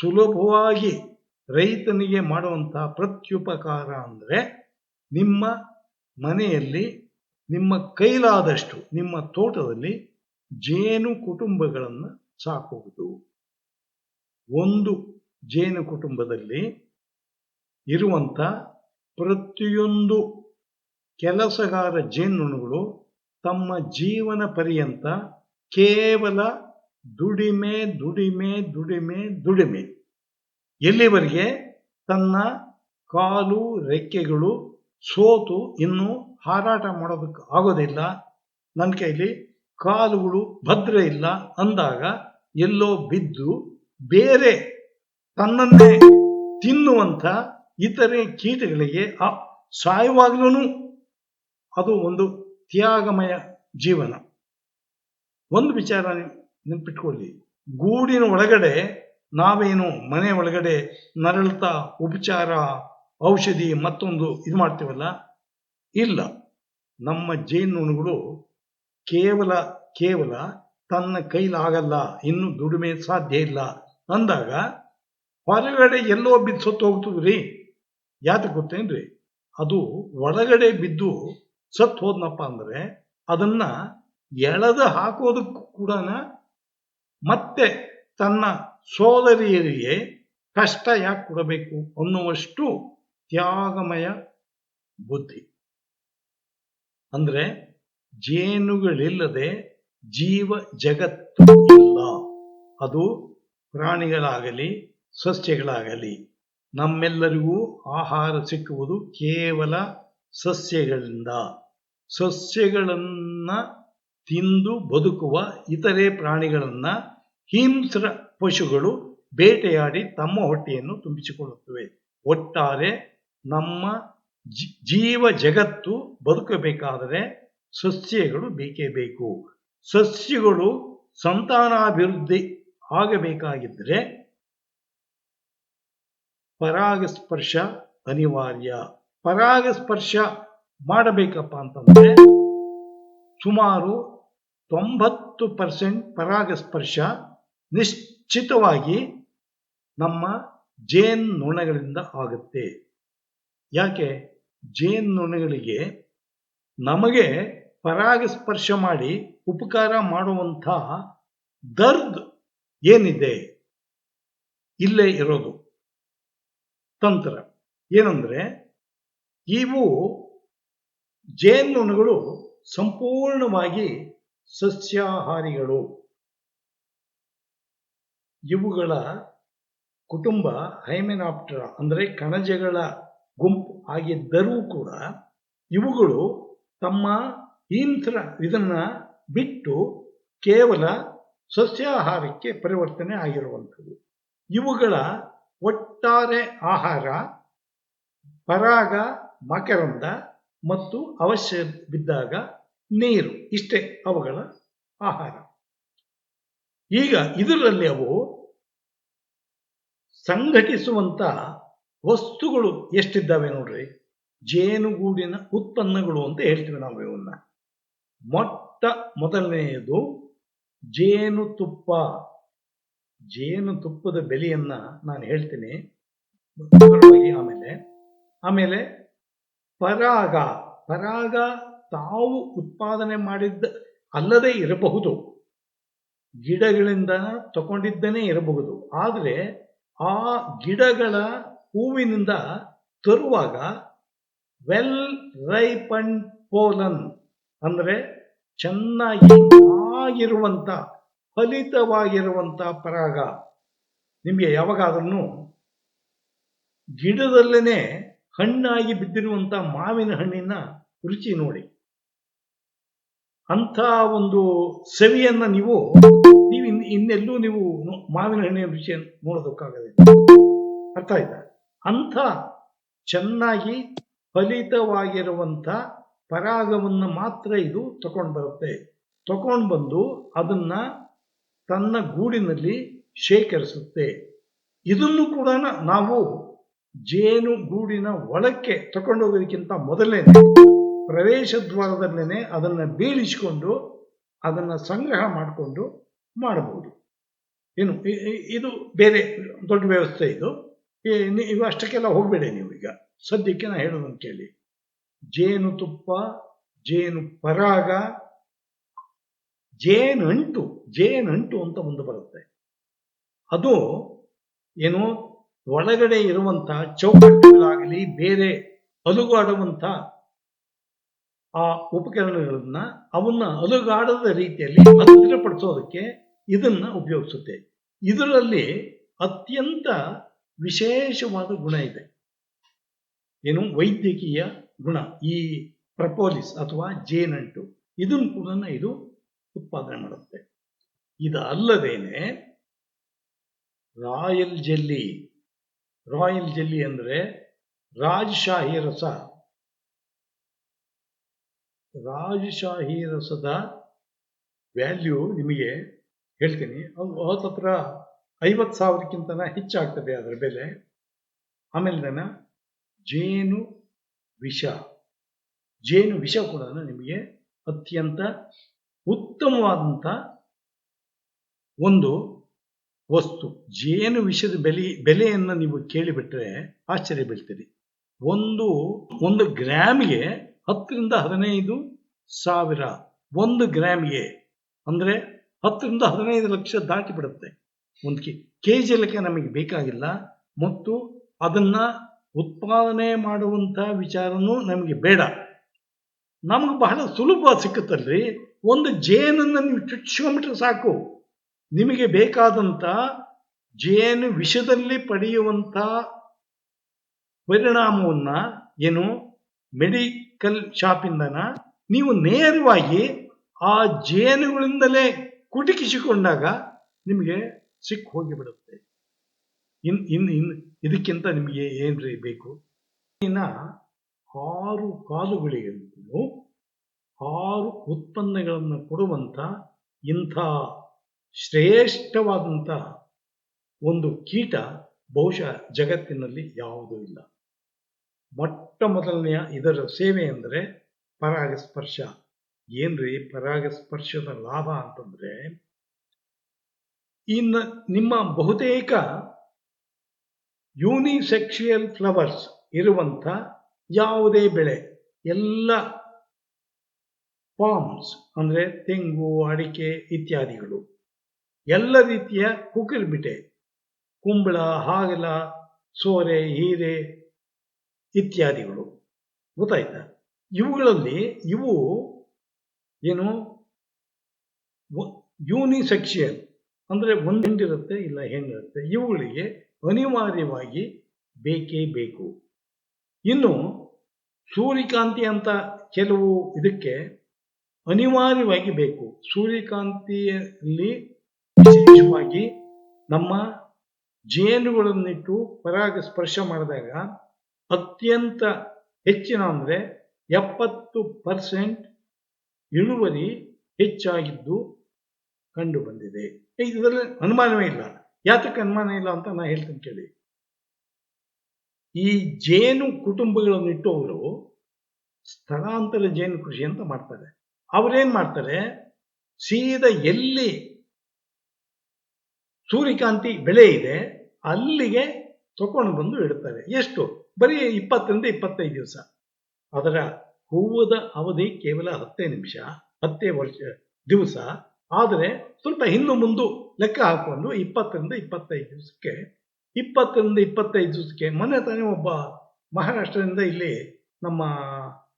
ಸುಲಭವಾಗಿ ರೈತನಿಗೆ ಮಾಡುವಂಥ ಪ್ರತ್ಯುಪಕಾರ ಅಂದರೆ ನಿಮ್ಮ ಮನೆಯಲ್ಲಿ, ನಿಮ್ಮ ಕೈಲಾದಷ್ಟು, ನಿಮ್ಮ ತೋಟದಲ್ಲಿ ಜೇನು ಕುಟುಂಬಗಳನ್ನು ಸಾಕುವುದು ಒಂದು ಜೇನು ಕುಟುಂಬದಲ್ಲಿ ಇರುವಂಥ ಪ್ರತಿಯೊಂದು ಕೆಲಸಗಾರ ಜೇನುನೊಣಗಳು ತಮ್ಮ ಜೀವನ ಪರ್ಯಂತ ಕೇವಲ ದುಡಿಮೆ ದುಡಿಮೆ ದುಡಿಮೆ ದುಡಿಮೆ. ಎಲ್ಲಿವರೆಗೆ? ತನ್ನ ಕಾಲು, ರೆಕ್ಕೆಗಳು, ಸೋತು ಇನ್ನು ಹಾರಾಟ ಮಾಡೋದಕ್ಕೆ ಆಗೋದಿಲ್ಲ ನನ್ನ ಕೈಲಿ ಕಾಲುಗಳು ಭದ್ರ ಇಲ್ಲ ಅಂದಾಗ ಎಲ್ಲೋ ಬಿದ್ದು ಬೇರೆ ತನ್ನನ್ನೇ ತಿನ್ನುವಂಥ ಇತರೆ ಕೀಟಗಳಿಗೆ ಆ ಸಾಯುವಾಗ್ಲೂ ಅದು ಒಂದು ತ್ಯಾಗಮಯ ಜೀವನ. ಒಂದು ವಿಚಾರ ನೆನ್ಪಿಟ್ಕೊಳ್ಳಿ ಗೂಡಿನ ಒಳಗಡೆ ನಾವೇನು ಮನೆ ಒಳಗಡೆ ನರಳತಾ ಉಪಚಾರ, ಔಷಧಿ ಮತ್ತೊಂದು ಇದು ಮಾಡ್ತೀವಲ್ಲ? ಇಲ್ಲ. ನಮ್ಮ ಜೇನುನೊಣಗಳು ಕೇವಲ ಕೇವಲ ತನ್ನ ಕೈಲಾಗಲ್ಲ, ಇನ್ನು ದುಡಿಮೆ ಸಾಧ್ಯ ಇಲ್ಲ ಅಂದಾಗ ಹೊರಗಡೆ ಎಲ್ಲೋ ಬಿದ್ದು ಸತ್ತು ಹೋಗ್ತದ್ರಿ. ಯಾತಕ್ಕೆ ಗೊತ್ತೇನ್ರಿ? ಅದು ಒಳಗಡೆ ಬಿದ್ದು ಸತ್ತು ಹೋದ್ನಪ್ಪ ಅಂದ್ರೆ ಅದನ್ನ ಎಳೆದು ಹಾಕೋದಕ್ಕೂ ಕೂಡ ಮತ್ತೆ ತನ್ನ ಸೋದರಿಯರಿಗೆ ಕಷ್ಟ ಯಾಕೆ ಕೊಡಬೇಕು ಅನ್ನುವಷ್ಟು ತ್ಯಾಗಮಯ ಬುದ್ಧಿ. ಅಂದ್ರೆ ಜೇನುಗಳಿಲ್ಲದೆ ಜೀವ ಜಗತ್ತು ಇಲ್ಲ. ಅದು ಪ್ರಾಣಿಗಳಾಗಲಿ, ಸಸ್ಯಗಳಾಗಲಿ, ನಮ್ಮೆಲ್ಲರಿಗೂ ಆಹಾರ ಸಿಕ್ಕುವುದು ಕೇವಲ ಸಸ್ಯಗಳಿಂದ. ಸಸ್ಯಗಳನ್ನ ತಿಂದು ಬದುಕುವ ಇತರೆ ಪ್ರಾಣಿಗಳನ್ನ ಹಿಂಸ್ರ ಪಶುಗಳು ಬೇಟೆಯಾಡಿ ತಮ್ಮ ಹೊಟ್ಟೆಯನ್ನು ತುಂಬಿಸಿಕೊಳ್ಳುತ್ತವೆ. ಒಟ್ಟಾರೆ ನಮ್ಮ ಜೀವ ಜಗತ್ತು ಬದುಕಬೇಕಾದರೆ ಸಸ್ಯಗಳು ಬೇಕೇ ಬೇಕು. ಸಸ್ಯಗಳು ಸಂತಾನಾಭಿವೃದ್ಧಿ ಆಗಬೇಕಾಗಿದ್ದರೆ ಪರಾಗಸ್ಪರ್ಶ ಅನಿವಾರ್ಯ. ಪರಾಗಸ್ಪರ್ಶ ಮಾಡಬೇಕಪ್ಪ ಅಂತಂದ್ರೆ ಸುಮಾರು ತೊಂಬತ್ತು ಪರ್ಸೆಂಟ್ ಪರಾಗಸ್ಪರ್ಶ ನಿಶ್ಚಿತವಾಗಿ ನಮ್ಮ ಜೇನ್ನೊಣಗಳಿಂದ ಆಗುತ್ತೆ. ಯಾಕೆ? ಜೇನ್ನೊಣಗಳಿಗೆ ನಮಗೆ ಪರಾಗಸ್ಪರ್ಶ ಮಾಡಿ ಉಪಕಾರ ಮಾಡುವಂಥ ದರ್ದ್ ಏನಿದೆ? ಇಲ್ಲೇ ಇರೋದು. ತಂತ್ರ. ಏನಂದ್ರೆ, ಇವು ಜೇನುನೊಣಗಳು ಸಂಪೂರ್ಣವಾಗಿ ಸಸ್ಯಾಹಾರಿಗಳು. ಇವುಗಳ ಕುಟುಂಬ ಹೈಮೆನಾಪ್ಟರ ಅಂದರೆ ಕಣಜಗಳ ಗುಂಪು ಆಗಿದ್ದರೂ ಕೂಡ ಇವುಗಳು ತಮ್ಮ ಇಂತ್ರ ಇದನ್ನ ಬಿಟ್ಟು ಕೇವಲ ಸಸ್ಯಾಹಾರಕ್ಕೆ ಪರಿವರ್ತನೆ ಆಗಿರುವಂಥದ್ದು. ಇವುಗಳ ಒಟ್ಟಾರೆ ಆಹಾರ, ಪರಾಗ, ಮಕರಂದ ಮತ್ತು ಅವಶ್ಯ ಬಿದ್ದಾಗ ನೀರು, ಇಷ್ಟೇ ಅವುಗಳ ಆಹಾರ. ಈಗ ಇದರಲ್ಲಿ ಅವು ಸಂಘಟಿಸುವಂತ ವಸ್ತುಗಳು ಎಷ್ಟಿದ್ದಾವೆ ನೋಡ್ರಿ? ಜೇನುಗೂಡಿನ ಉತ್ಪನ್ನಗಳು ಅಂತ ಹೇಳ್ತೀವಿ ನಾವು ಇವನ್ನ. ಮೊಟ್ಟ ಮೊದಲನೆಯದು ಜೇನುತುಪ್ಪ ಜೇನುತುಪ್ಪದ ಬೆಲೆಯನ್ನ ನಾನು ಹೇಳ್ತೀನಿ. ಆಮೇಲೆ. ಆಮೇಲೆ ಪರಾಗ. ಪರಾಗ ತಾವು ಉತ್ಪಾದನೆ ಮಾಡಿದ್ದ ಅಲ್ಲದೇ ಇರಬಹುದು. ಗಿಡಗಳಿಂದ ತಗೊಂಡಿದ್ದನೇ ಇರಬಹುದು. ಆದರೆ ಆ ಗಿಡಗಳ ಹೂವಿನಿಂದ ತರುವಾಗ ವೆಲ್ ರೈಪನ್ ಪೋಲನ್ ಅಂದರೆ ಚೆನ್ನಾಗಿ ಆಗಿರುವಂತ ಫಲಿತವಾಗಿರುವಂತ ಪರಾಗ. ನಿಮಗೆ ಯಾವಾಗಾದ್ರೂ ಗಿಡದಲ್ಲೇನೆ ಹಣ್ಣಾಗಿ ಬಿದ್ದಿರುವಂಥ ಮಾವಿನ ಹಣ್ಣಿನ ರುಚಿ ನೋಡಿ. ಅಂಥ ಒಂದು ಸವಿಯನ್ನ ನೀವು ನೀವು ಇನ್ನೆಲ್ಲೂ ನೀವು ಮಾವಿನ ಹಣ್ಣಿನ ರುಚಿಯ ನೋಡೋದಕ್ಕಾಗದೆ ಅರ್ಥ ಆಯ್ತಾ? ಅಂಥ ಚೆನ್ನಾಗಿ ಫಲಿತವಾಗಿರುವಂಥ ಪರಾಗವನ್ನು ಮಾತ್ರ ಇದು ತಗೊಂಡು ಬರುತ್ತೆ. ತಗೊಂಡು ಬಂದು ಅದನ್ನ ತನ್ನ ಗೂಡಿನಲ್ಲಿ ಶೇಖರಿಸುತ್ತೆ. ಇದನ್ನು ಕೂಡ ನಾವು ಜೇನು ಗೂಡಿನ ಒಳಕ್ಕೆ ತಗೊಂಡೋಗೋದಕ್ಕಿಂತ ಮೊದಲೇ ಪ್ರವೇಶ ದ್ವಾರದಲ್ಲೇನೆ ಅದನ್ನು ಬೀಳಿಸಿಕೊಂಡು ಅದನ್ನು ಸಂಗ್ರಹ ಮಾಡಿಕೊಂಡು ಮಾಡಬಹುದು. ಏನು ಇದು ಬೇರೆ ದೊಡ್ಡ ವ್ಯವಸ್ಥೆ ಇದು. ಇವು ಅಷ್ಟಕ್ಕೆಲ್ಲ ಹೋಗಬೇಡಿ ನೀವು ಈಗ. ಸದ್ಯಕ್ಕೆ ನಾ ಹೇಳೋದನ್ನು ಕೇಳಿ. ಜೇನುತುಪ್ಪ ಜೇನು ಪರಾಗ, ಜೇನಂಟು ಜೇನಂಟು ಅಂತ ಒಂದು ಬರುತ್ತೆ. ಅದು ಏನು, ಒಳಗಡೆ ಇರುವಂತಹ ಚೌಕಟ್ಟುಗಳಾಗಲಿ, ಬೇರೆ ಅಲುಗಾಡುವಂತ ಆ ಉಪಕರಣಗಳನ್ನ ಅವನ್ನ ಅಲುಗಾಡದ ರೀತಿಯಲ್ಲಿ ಭದ್ರಪಡಿಸೋದಕ್ಕೆ ಇದನ್ನ ಉಪಯೋಗಿಸುತ್ತೆ. ಇದರಲ್ಲಿ ಅತ್ಯಂತ ವಿಶೇಷವಾದ ಗುಣ ಇದೆ. ಏನು? ವೈದ್ಯಕೀಯ ಗುಣ. ಈ ಪ್ರಪೋಲಿಸ್ ಅಥವಾ ಜೇನಂಟು, ಇದನ್ನು ಕೂಡ ಇದು ಉತ್ಪಾದನೆ ಮಾಡುತ್ತೆ. ಇದಲ್ಲದೇನೆ ರಾಯಲ್ ಜೆಲ್ಲಿ ರಾಯಲ್ ಜೆಲ್ಲಿ ಅಂದ್ರೆ ರಾಜಶಾಹಿ ರಸ. ರಾಜಶಾಹಿ ರಸದ ವ್ಯಾಲ್ಯೂ ನಿಮಗೆ ಹೇಳ್ತೀನಿ. ಅದು ಹತ್ರ ಐವತ್ತು ಸಾವಿರಕ್ಕಿಂತ ಹೆಚ್ಚಾಗ್ತದೆ ಅದರ ಬೆಲೆ. ಆಮೇಲೆ ನನ್ನ ಜೇನು ವಿಷ. ಜೇನು ವಿಷ ಕೂಡ ನಿಮಗೆ ಅತ್ಯಂತ ಉತ್ತಮವಾದಂಥ ಒಂದು ವಸ್ತು. ಜೇನು ವಿಷದ ಬೆಲೆ, ಬೆಲೆಯನ್ನು ನೀವು ಕೇಳಿಬಿಟ್ರೆ ಆಶ್ಚರ್ಯ ಬೀಳ್ತೀರಿ. ಒಂದು ಒಂದು ಗ್ರಾಮ್ಗೆ ಹತ್ತರಿಂದ ಹದಿನೈದು ಸಾವಿರ ಒಂದು ಗ್ರಾಮ್ಗೆ. ಅಂದರೆ ಹತ್ತರಿಂದ ಹದಿನೈದು ಲಕ್ಷ ದಾಟಿ ಬಿಡುತ್ತೆ. ಒಂದು ಕೆ ಕೆ ಜಿ ಲೆಕ್ಕ ನಮಗೆ ಬೇಕಾಗಿಲ್ಲ. ಮತ್ತು ಅದನ್ನ ಉತ್ಪಾದನೆ ಮಾಡುವಂಥ ವಿಚಾರನೂ ನಮಗೆ ಬೇಡ. ನಮಗೆ ಬಹಳ ಸುಲಭ ಸಿಕ್ಕುತ್ತಲ್ರಿ. ಒಂದು ಜೇನನ್ನು ನೀವು ಚುಚ್ಕೊಂಬಿಟ್ರೆ ಸಾಕು. ನಿಮಗೆ ಬೇಕಾದಂಥ ಜೇನು ವಿಷದಲ್ಲಿ ಪಡೆಯುವಂಥ ಪರಿಣಾಮವನ್ನ ಏನು ಮೆಡಿಕಲ್ ಶಾಪಿಂದನ ನೀವು ನೇರವಾಗಿ ಆ ಜೇನುಗಳಿಂದಲೇ ಕುಟುಕಿಸಿಕೊಂಡಾಗ ನಿಮಗೆ ಸಿಕ್ ಹೋಗಿಬಿಡುತ್ತೆ. ಇನ್ ಇನ್ ಇನ್, ಇದಕ್ಕಿಂತ ನಿಮಗೆ ಏನ್ರಿ ಬೇಕು? ಇನ್ನು ಆರು ಕಾಲುಗಳಿಗೂ ಆರು ಉತ್ಪನ್ನಗಳನ್ನು ಕೊಡುವಂಥ ಇಂಥ ಶ್ರೇಷ್ಠವಾದಂಥ ಒಂದು ಕೀಟ ಬಹುಶಃ ಜಗತ್ತಿನಲ್ಲಿ ಯಾವುದೂ ಇಲ್ಲ. ಮೊಟ್ಟ ಮೊದಲನೆಯ ಇದರ ಸೇವೆ ಅಂದರೆ ಪರಾಗಸ್ಪರ್ಶ. ಏನ್ರಿ? ಪರಾಗಸ್ಪರ್ಶದ ಲಾಭ ಅಂತಂದ್ರೆ, ಇನ್ನು ನಿಮ್ಮ ಬಹುತೇಕ ಯೂನಿಸೆಕ್ಷುಯಲ್ ಫ್ಲವರ್ಸ್ ಇರುವಂಥ ಯಾವುದೇ ಬೆಳೆ, ಎಲ್ಲ ಫಾರ್ಮ್ಸ್ ಅಂದರೆ ತೆಂಗು, ಅಡಿಕೆ ಇತ್ಯಾದಿಗಳು, ಎಲ್ಲ ರೀತಿಯ ಕುಕಿರ್ಬಿಟೆ ಕುಂಬಳ, ಹಾಗಲ, ಸೋರೆ, ಹೀರೆ ಇತ್ಯಾದಿಗಳು. ಗೊತ್ತಾಯ್ತಾ? ಇವುಗಳಲ್ಲಿ ಇವು ಏನು? ಯೂನಿಸೆಕ್ಷಿಯಲ್ ಅಂದರೆ ಒಂದು ಹೆಂಡಿರುತ್ತೆ ಇಲ್ಲ ಹೆಂಗಿರುತ್ತೆ? ಇವುಗಳಿಗೆ ಅನಿವಾರ್ಯವಾಗಿ ಬೇಕೇ ಬೇಕು. ಇನ್ನು ಸೂರ್ಯಕಾಂತಿ ಅಂತ ಕೆಲವು ಇದಕ್ಕೆ ಅನಿವಾರ್ಯವಾಗಿ ಬೇಕು. ಸೂರ್ಯಕಾಂತಿಯಲ್ಲಿ ವಿಶೇಷವಾಗಿ ನಮ್ಮ ಜೇನುಗಳನ್ನಿಟ್ಟು ಪರಾಗ ಸ್ಪರ್ಶ ಮಾಡಿದಾಗ ಅತ್ಯಂತ ಹೆಚ್ಚಿನ ಅಂದರೆ ಎಪ್ಪತ್ತು ಪರ್ಸೆಂಟ್ ಇಳುವರಿ ಹೆಚ್ಚಾಗಿದ್ದು ಕಂಡು ಬಂದಿದೆ. ಇದರಲ್ಲಿ ಅನುಮಾನವೇ ಇಲ್ಲ. ಯಾತಕ್ಕೆ ಅನುಮಾನ ಇಲ್ಲ ಅಂತ ನಾ ಹೇಳ್ತೀನಿ ಕೇಳಿ. ಈ ಜೇನು ಕುಟುಂಬಗಳನ್ನು ಅವರು ಸ್ಥಳಾಂತರ ಜೇನು ಕೃಷಿ ಅಂತ ಮಾಡ್ತಾರೆ. ಅವರೇನ್ ಮಾಡ್ತಾರೆ? ಸೀದಾ ಎಲ್ಲಿ ಸೂರ್ಯಕಾಂತಿ ಬೆಳೆ ಇದೆ ಅಲ್ಲಿಗೆ ತಕೊಂಡು ಬಂದು ಇಡ್ತಾರೆ. ಎಷ್ಟು? ಬರೀ ಇಪ್ಪತ್ತರಿಂದ ಇಪ್ಪತ್ತೈದು ದಿವಸ. ಅದರ ಹೂವದ ಅವಧಿ ಕೇವಲ ಹತ್ತೇ ನಿಮಿಷ, ಹತ್ತೇ ವರ್ಷ, ದಿವಸ. ಆದರೆ ಸ್ವಲ್ಪ ಹಿಂದು ಮುಂದೆ ಲೆಕ್ಕ ಹಾಕೊಂಡು ಇಪ್ಪತ್ತರಿಂದ ಇಪ್ಪತ್ತೈದು ದಿವಸಕ್ಕೆ, ಇಪ್ಪತ್ತರಿಂದ ಇಪ್ಪತ್ತೈದು ದಿವಸಕ್ಕೆ, ಮೊನ್ನೆ ತಾನೇ ಒಬ್ಬ ಮಹಾರಾಷ್ಟ್ರದಿಂದ ಇಲ್ಲಿ ನಮ್ಮ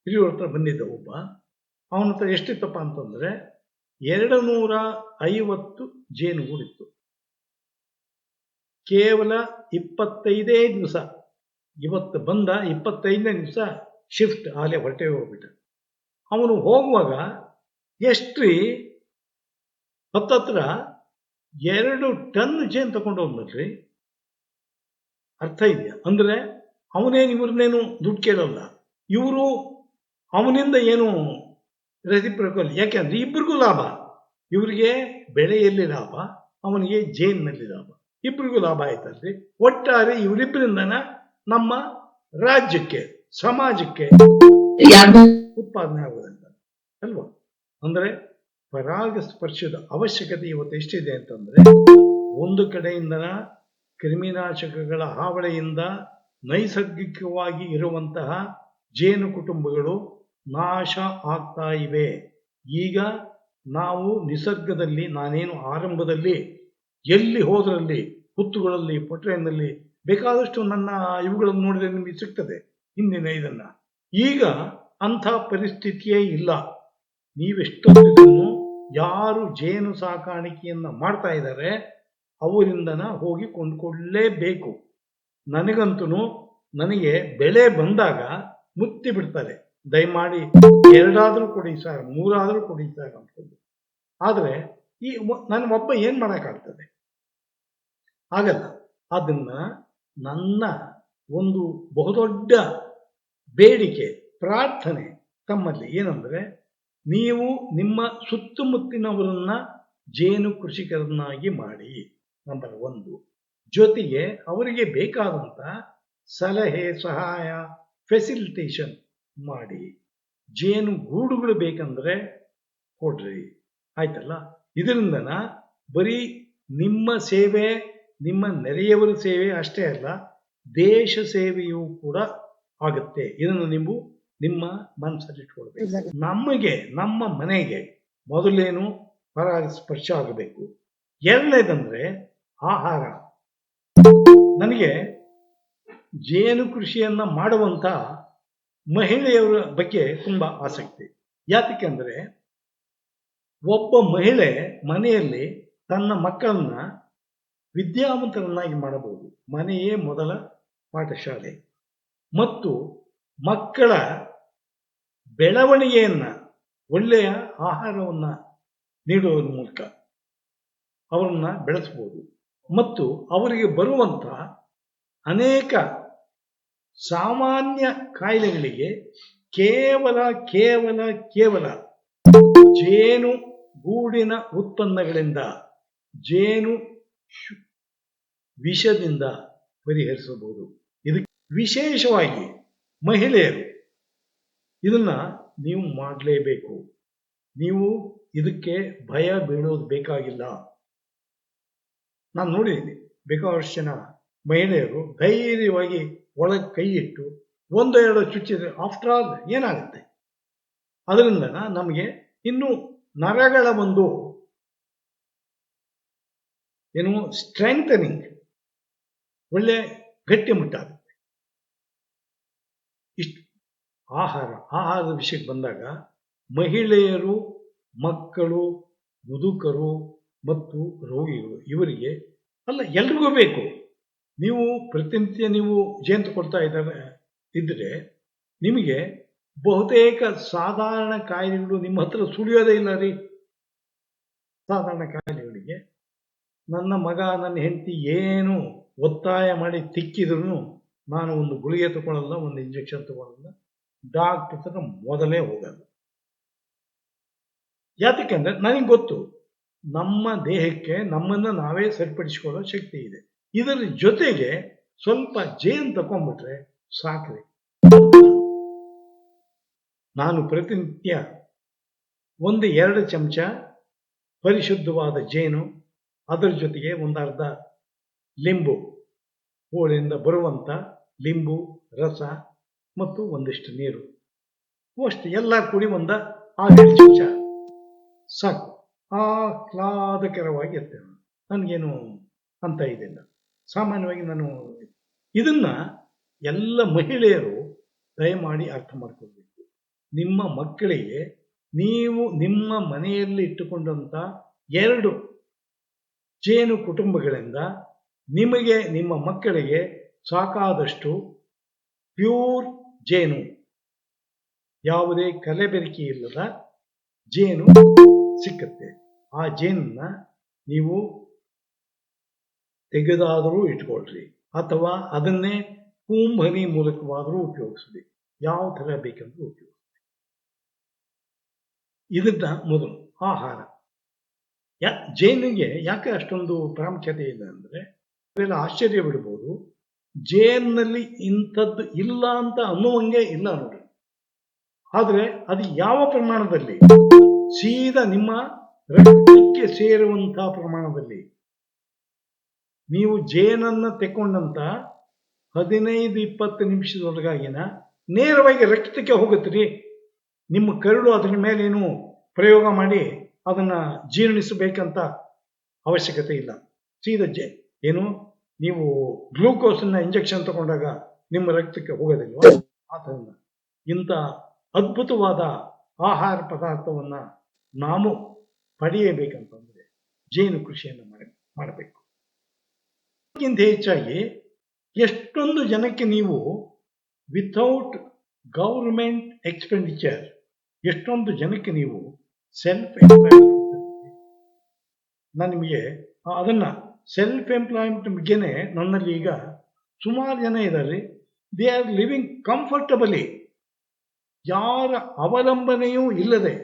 ಹಿರಿಯೂರ ಹತ್ರ ಬಂದಿದ್ದ ಒಬ್ಬ. ಅವನ ಹತ್ರ ಎಷ್ಟಿತ್ತಪ್ಪ ಅಂತಂದ್ರೆ ಎರಡು ನೂರ ಐವತ್ತು ಜೇನುಗೂಡಿತ್ತು. ಕೇವಲ ಇಪ್ಪತ್ತೈದೇ ದಿವಸ. ಇವತ್ತು ಬಂದ ಇಪ್ಪತ್ತೈದನೇ ನಿಮಿಷ ಶಿಫ್ಟ್ ಆಲೆ ಹೊರಟೇ ಹೋಗ್ಬಿಟ್ಟ ಅವನು ಹೋಗುವಾಗ ಎಷ್ಟ್ರಿ ಹತ್ತತ್ರ ಎರಡು ಟನ್ ಜೇನು ತಗೊಂಡು ಹೋಗ್ಬಿಟ್ರಿ. ಅರ್ಥ ಇದೆಯಾ? ಅಂದರೆ ಅವನೇನು ಇವ್ರನ್ನೇನು ದುಡ್ಡು ಕೇಳಲ್ಲ. ಇವರು ಅವನಿಂದ ಏನು ರೆಸಿಪ್ರಕಲ್ ಯಾಕೆಂದ್ರೆ ಇಬ್ಬರಿಗೂ ಲಾಭ. ಇವರಿಗೆ ಬೆಳೆಯಲ್ಲಿ ಲಾಭ, ಅವನಿಗೆ ಜೇನಿನಲ್ಲಿ ಲಾಭ. ಇಬ್ಬರಿಗೂ ಲಾಭ ಆಯ್ತಲ್ರಿ. ಒಟ್ಟಾರೆ ಇವರಿಬ್ಬರಿಂದನ ನಮ್ಮ ರಾಜ್ಯಕ್ಕೆ ಸಮಾಜಕ್ಕೆ ಉತ್ಪಾದನೆ ಆಗುವುದಂತ ಅಲ್ವಾ? ಅಂದ್ರೆ ಪರಾಗ ಸ್ಪರ್ಶದ ಅವಶ್ಯಕತೆ ಇವತ್ತು ಎಷ್ಟಿದೆ ಅಂತಂದ್ರೆ ಒಂದು ಕಡೆಯಿಂದ ಕ್ರಿಮಿನಾಶಕಗಳ ಹಾವಳಿಯಿಂದ ನೈಸರ್ಗಿಕವಾಗಿ ಇರುವಂತಹ ಜೇನು ಕುಟುಂಬಗಳು ನಾಶ ಆಗ್ತಾ ಇವೆ. ಈಗ ನಾವು ನಿಸರ್ಗದಲ್ಲಿ ನಾನೇನು ಆರಂಭದಲ್ಲಿ ಎಲ್ಲಿ ಹೋದರಲ್ಲಿ ಹುತ್ತುಗಳಲ್ಲಿ ಪೊಟ್ರೆಯಲ್ಲಿ ಬೇಕಾದಷ್ಟು ನನ್ನ ಇವುಗಳನ್ನು ನೋಡಿದರೆ ನಿಮಗೆ ಸಿಗ್ತದೆ. ಹಿಂದಿನ ಇದನ್ನ. ಈಗ ಅಂಥ ಪರಿಸ್ಥಿತಿಯೇ ಇಲ್ಲ. ನೀವೆಷ್ಟೊಂದನ್ನು ಯಾರು ಜೇನು ಸಾಕಾಣಿಕೆಯನ್ನ ಮಾಡ್ತಾ ಇದ್ದಾರೆ, ಅವರಿಂದನ ಹೋಗಿ ಕೊಂಡ್ಕೊಳ್ಳೇಬೇಕು. ನನಗಂತೂ ನನಗೆ ಬೆಳೆ ಬಂದಾಗ ಮುತ್ತಿ ಬಿಡ್ತಾರೆ ದಯಮಾಡಿ ಎರಡಾದರೂ ಕೊಡಿ ಸರ್, ಮೂರಾದರೂ ಕೊಡಿ ಸರ್ ಅಂತಂದು ಆದರೆ ಈ ನನ್ನ ಒಬ್ಬ ಏನು ಮಾಡೋಕ್ಕಾಗ್ತದೆ? ಆಗಲ್ಲ ಅದನ್ನ ನನ್ನ ಒಂದು ಬಹುದೊಡ್ಡ ಬೇಡಿಕೆ, ಪ್ರಾರ್ಥನೆ ತಮ್ಮಲ್ಲಿ ಏನಂದರೆ, ನೀವು ನಿಮ್ಮ ಸುತ್ತಮುತ್ತಿನವರನ್ನ ಜೇನು ಕೃಷಿಕರನ್ನಾಗಿ ಮಾಡಿ. ನಂಬರ್ ಒಂದು. ಜೊತೆಗೆ ಅವರಿಗೆ ಬೇಕಾದಂಥ ಸಲಹೆ, ಸಹಾಯ ಫೆಸಿಲಿಟೇಷನ್ ಮಾಡಿ. ಜೇನು ಗೂಡುಗಳು ಬೇಕಂದ್ರೆ ಕೊಡ್ರಿ. ಆಯ್ತಲ್ಲ? ಇದರಿಂದನ ಬರೀ ನಿಮ್ಮ ಸೇವೆ ನಿಮ್ಮ ನೆರೆಯವರ ಸೇವೆ ಅಷ್ಟೇ ಅಲ್ಲ ದೇಶ ಸೇವೆಯೂ ಕೂಡ ಆಗುತ್ತೆ. ಇದನ್ನು ನೀವು ನಿಮ್ಮ ಮನಸ್ಸಲ್ಲಿಟ್ಕೊಳ್ಬೇಕು. ನಮಗೆ ನಮ್ಮ ಮನೆಗೆ ಮೊದಲೇನು ಪರಾಗ ಸ್ಪರ್ಶ ಆಗಬೇಕು. ಎರಡನೇದಂದ್ರೆ ಆಹಾರ. ನನಗೆ ಜೇನು ಕೃಷಿಯನ್ನ ಮಾಡುವಂತ ಮಹಿಳೆಯರ ಬಗ್ಗೆ ತುಂಬಾ ಆಸಕ್ತಿ. ಯಾತಕ್ಕೆಂದ್ರೆ ಒಬ್ಬ ಮಹಿಳೆ ಮನೆಯಲ್ಲಿ ತನ್ನ ಮಕ್ಕಳನ್ನ ವಿದ್ಯಾವಂತರನ್ನಾಗಿ ಮಾಡಬಹುದು. ಮನೆಯೇ ಮೊದಲ ಪಾಠಶಾಲೆ. ಮತ್ತು ಮಕ್ಕಳ ಬೆಳವಣಿಗೆಯನ್ನ, ಒಳ್ಳೆಯ ಆಹಾರವನ್ನ ನೀಡುವುದರ ಮೂಲಕ ಅವರನ್ನ ಬೆಳೆಸಬಹುದು. ಮತ್ತು ಅವರಿಗೆ ಬರುವಂತ ಅನೇಕ ಸಾಮಾನ್ಯ ಕಾಯಿಲೆಗಳಿಗೆ ಕೇವಲ ಕೇವಲ ಕೇವಲ ಜೇನು ಗೂಡಿನ ಉತ್ಪನ್ನಗಳಿಂದ, ಜೇನು ವಿಷದಿಂದ ಪರಿಹರಿಸಬಹುದು. ಇದಕ್ಕೆ ವಿಶೇಷವಾಗಿ ಮಹಿಳೆಯರು ಇದನ್ನ ನೀವು ಮಾಡಲೇಬೇಕು. ನೀವು ಇದಕ್ಕೆ ಭಯ ಬೀಳೋದು ಬೇಕಾಗಿಲ್ಲ. ನಾನು ನೋಡಿದ್ದೀನಿ, ಬೇಕಾದಷ್ಟು ಜನ ಮಹಿಳೆಯರು ಧೈರ್ಯವಾಗಿ ಒಳಗೆ ಕೈ ಇಟ್ಟು ಒಂದು ಎರಡು ಚುಚ್ಚಿದ್ರೆ ಆಫ್ಟರ್ ಆಲ್ ಏನಾಗುತ್ತೆ? ಅದರಿಂದ ನಮಗೆ ಇನ್ನು ನರಗಳ ಒಂದು ಏನು ಸ್ಟ್ರೆಂಥನಿಂಗ್ ಒಳ್ಳೆ ಗಟ್ಟಿಮುಟ್ಟಾಗುತ್ತೆ ಇಷ್ಟು ಆಹಾರ, ಆಹಾರದ ವಿಷಯಕ್ಕೆ ಬಂದಾಗ ಮಹಿಳೆಯರು, ಮಕ್ಕಳು, ಮುದುಕರು ಮತ್ತು ರೋಗಿಗಳು ಇವರಿಗೆ ಅಲ್ಲ, ಎಲ್ರಿಗೂ ಬೇಕು. ನೀವು ಪ್ರತಿನಿತ್ಯ ನೀವು ಜೇನು ಕೊಡ್ತಾ ಇದ್ದಾರೆ ಇದ್ದರೆ ನಿಮಗೆ ಬಹುತೇಕ ಸಾಧಾರಣ ಕಾಯಿಲೆಗಳು ನಿಮ್ಮ ಹತ್ರ ಸುಳಿಯೋದೇ ಇಲ್ಲ ರೀ. ಸಾಧಾರಣ ಕಾಯಿಲೆಗಳಿಗೆ. ನನ್ನ ಮಗ, ನನ್ನ ಹೆಂಡತಿ ಏನು ಒತ್ತಾಯ ಮಾಡಿ ತಿಕ್ಕಿದ್ರು ನಾನು ಒಂದು ಗುಳಿಗೆ ತಗೊಳ್ಳಲ್ಲ ಒಂದು ಇಂಜೆಕ್ಷನ್ ತಗೊಳ್ಳಲ್ಲ ಡಾಕ್ಟರ್ ಮೊದಲೇ ಹೋಗಲ್ಲ. ಯಾತಕ್ಕಂದ್ರೆ ನನಗೆ ಗೊತ್ತು, ನಮ್ಮ ದೇಹಕ್ಕೆ ನಮ್ಮನ್ನು ನಾವೇ ಸರಿಪಡಿಸಿಕೊಳ್ಳೋ ಶಕ್ತಿ ಇದೆ. ಇದರ ಜೊತೆಗೆ ಸ್ವಲ್ಪ ಜೇನು ತಗೊಂಡ್ಬಿಟ್ರೆ ಸಾಕ್ರಿ. ನಾನು ಪ್ರತಿನಿತ್ಯ ಒಂದು ಎರಡು ಚಮಚ ಪರಿಶುದ್ಧವಾದ ಜೇನು ಅದರ ಜೊತೆಗೆ ಒಂದು ಅರ್ಧ ಲಿಂಬು ಹೋಳಿಯಿಂದ ಬರುವಂಥ ಲಿಂಬು, ರಸ ಮತ್ತು ಒಂದಿಷ್ಟು ನೀರು. ಅಷ್ಟು, ಎಲ್ಲ ಕೂಡಿ ಒಂದ ಆರೇಳು ಚಮಚ ಸಾಕು. ಆಹ್ಲಾದಕರವಾಗಿ ಇರ್ತೇನೆ. ನನಗೇನು ಅಂತ ಇದಿಲ್ಲ. ಸಾಮಾನ್ಯವಾಗಿ ನಾನು ಇದನ್ನ ಎಲ್ಲ ಮಹಿಳೆಯರು ದಯಮಾಡಿ ಅರ್ಥ ಮಾಡ್ಕೊಳ್ಬೇಕು. ನಿಮ್ಮ ಮಕ್ಕಳಿಗೆ ನೀವು ನಿಮ್ಮ ಮನೆಯಲ್ಲಿ ಇಟ್ಟುಕೊಂಡಂತ ಎರಡು ಜೇನು ಕುಟುಂಬಗಳಿಂದ ನಿಮಗೆ, ನಿಮ್ಮ ಮಕ್ಕಳಿಗೆ ಸಾಕಾದಷ್ಟು ಪ್ಯೂರ್ ಜೇನು, ಯಾವುದೇ ಕಲೆಬೆರಕೆ ಇಲ್ಲದ ಜೇನು ಸಿಕ್ಕುತ್ತೆ. ಆ ಜೇನನ್ನ ನೀವು ತೆಗೆದಾದರೂ ಇಟ್ಕೊಳ್ರಿ ಅಥವಾ ಅದನ್ನೇ ಕುಂಭನಿ ಮೂಲಕವಾದರೂ ಉಪಯೋಗಿಸ್ರಿ. ಯಾವ ಥರ ಬೇಕಂದ್ರೂ ಉಪಯೋಗಿಸ್ರಿ. ಇದನ್ನ ಮೊದಲು ಆಹಾರ. ಯಾ, ಜೇನಿಗೆ ಯಾಕೆ ಅಷ್ಟೊಂದು ಪ್ರಾಮುಖ್ಯತೆ ಇದೆ ಅಂದರೆ ಅವೆಲ್ಲ ಆಶ್ಚರ್ಯ ಬಿಡ್ಬೋದು. ಜೇನ್ನಲ್ಲಿ ಇಂಥದ್ದು ಇಲ್ಲ ಅಂತ ಅನ್ನುವಂಗೆ ಇಲ್ಲ ನೋಡಿ. ಆದರೆ ಅದು ಯಾವ ಪ್ರಮಾಣದಲ್ಲಿ? ಸೀದಾ ನಿಮ್ಮ ರಕ್ತಕ್ಕೆ ಸೇರುವಂತಹ ಪ್ರಮಾಣದಲ್ಲಿ. ನೀವು ಜೇನನ್ನು ತೆಕ್ಕೊಂಡಂತ ಹದಿನೈದು ಇಪ್ಪತ್ತು ನಿಮಿಷದೊಳಗಾಗಿನ ನೇರವಾಗಿ ರಕ್ತಕ್ಕೆ ಹೋಗುತ್ತೀರಿ. ನಿಮ್ಮ ಕರುಳು ಅದರ ಮೇಲೇನು ಪ್ರಯೋಗ ಮಾಡಿ ಅದನ್ನು ಜೀರ್ಣಿಸಬೇಕಂತ ಅವಶ್ಯಕತೆ ಇಲ್ಲ. ಸೀದಾ ಜೆ, ಏನು? ನೀವು ಗ್ಲೂಕೋಸನ್ನ ಇಂಜೆಕ್ಷನ್ ತಗೊಂಡಾಗ ನಿಮ್ಮ ರಕ್ತಕ್ಕೆ ಹೋಗೋದಿಲ್ವ? ಆದ್ದರಿಂದ ಇಂಥ ಅದ್ಭುತವಾದ ಆಹಾರ ಪದಾರ್ಥವನ್ನು ನಾವು ಪಡೆಯಬೇಕಂತಂದರೆ ಜೇನು ಕೃಷಿಯನ್ನು ಮಾಡಿ, ಮಾಡಬೇಕು. ಅದಕ್ಕಿಂತ ಹೆಚ್ಚಾಗಿ ಎಷ್ಟೊಂದು ಜನಕ್ಕೆ ನೀವು ವಿಥೌಟ್ ಗೌರ್ಮೆಂಟ್ ಎಕ್ಸ್ಪೆಂಡಿಚರ್ ಎಷ್ಟೊಂದು ಜನಕ್ಕೆ ನೀವು ಸೆಲ್ಫ್ ಎಂಪ್ಲಾಯ್ಮೆಂಟ್ ನಾನು ನಿಮಗೆ ಅದನ್ನು ಸೆಲ್ಫ್ ಎಂಪ್ಲಾಯ್ಮೆಂಟ್ ಬಗ್ಗೆನೇ ನನ್ನಲ್ಲಿ ಈಗ ಸುಮಾರು ಜನ ಇದ್ದಾರೆ. ದೇ ಆರ್ ಲಿವಿಂಗ್ ಕಂಫರ್ಟಬಲಿ ಯಾರ ಅವಲಂಬನೆಯೂ ಇಲ್ಲದೆ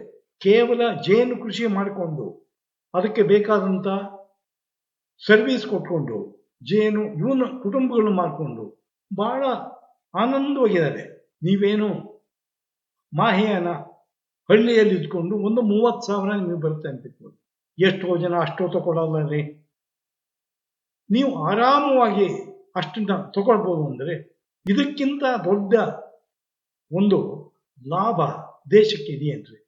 ಕೇವಲ ಜೇನು ಕೃಷಿ ಮಾಡಿಕೊಂಡು, ಅದಕ್ಕೆ ಬೇಕಾದಂಥ ಸರ್ವಿಸ್ ಕೊಟ್ಕೊಂಡು, ಜೇನು, ಇವನ ಕುಟುಂಬಗಳನ್ನು ಮಾಡಿಕೊಂಡು ಬಹಳ ಆನಂದವಾಗಿದ್ದಾರೆ. ನೀವೇನು ಮಾಹೆಯನ ಹಳ್ಳಿಯಲ್ಲಿ ಇದ್ಕೊಂಡು ಒಂದು ಮೂವತ್ತು ಸಾವಿರ ನಿಮಗೆ ಬರುತ್ತೆ ಅಂತ ಎಷ್ಟೋ ಜನ ಅಷ್ಟೋ ತಗೊಳ್ಳಲ್ಲ ರೀ. ನೀವು ಆರಾಮವಾಗಿ ಅಷ್ಟನ್ನ ತಗೊಳ್ಬೋದು ಅಂದರೆ ಇದಕ್ಕಿಂತ ದೊಡ್ಡ ಒಂದು ಲಾಭ ದೇಶಕ್ಕೆ ಇದೆಯೇನ್ರಿ